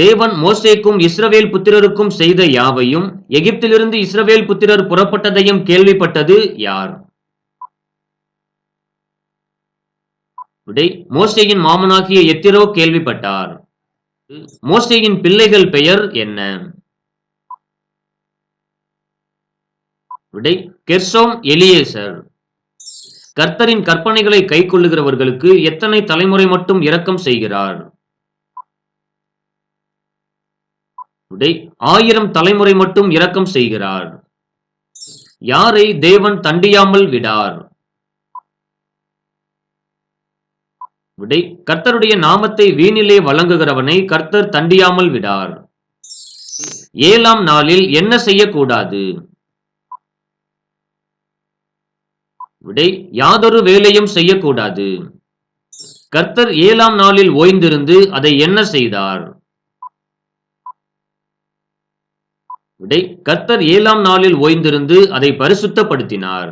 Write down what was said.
தேவன் மோசேக்கும் இஸ்ரவேல் புத்திரருக்கும் செய்த யாவையும் எகிப்திலிருந்து இஸ்ரவேல் புத்திரர் புறப்பட்டதையும் கேள்விப்பட்டது யார்? விடை மோசேயின் மாமனாகிய எத்திரோ கேள்விப்பட்டார். மோசேயின் பிள்ளைகள் பெயர் என்ன? விடை கெர்சோம் எலியேசர். கர்த்தரின் கற்பனைகளை கைக்கொள்ளுகிறவர்களுக்கு எத்தனை தலைமுறை மட்டும் இரக்கம் செய்கிறார் விடை ஆயிரம் தலைமுறை மட்டும் இரக்கம் செய்கிறார். யாரை தேவன் தண்டியாமல் விடார்? விடை கர்த்தருடைய நாமத்தை வீணிலே வழங்குகிறவனை கர்த்தர் தண்டியாமல் விடார். ஏழாம் நாளில் என்ன செய்யக்கூடாது? விடை யாதொரு வேலையும் செய்யக்கூடாது. கர்த்தர் ஏழாம் நாளில் ஓய்ந்திருந்து அதை என்ன செய்தார்? விடை கர்த்தர் ஏழாம் நாளில் ஓய்ந்திருந்து அதை பரிசுத்தப்படுத்தினார்.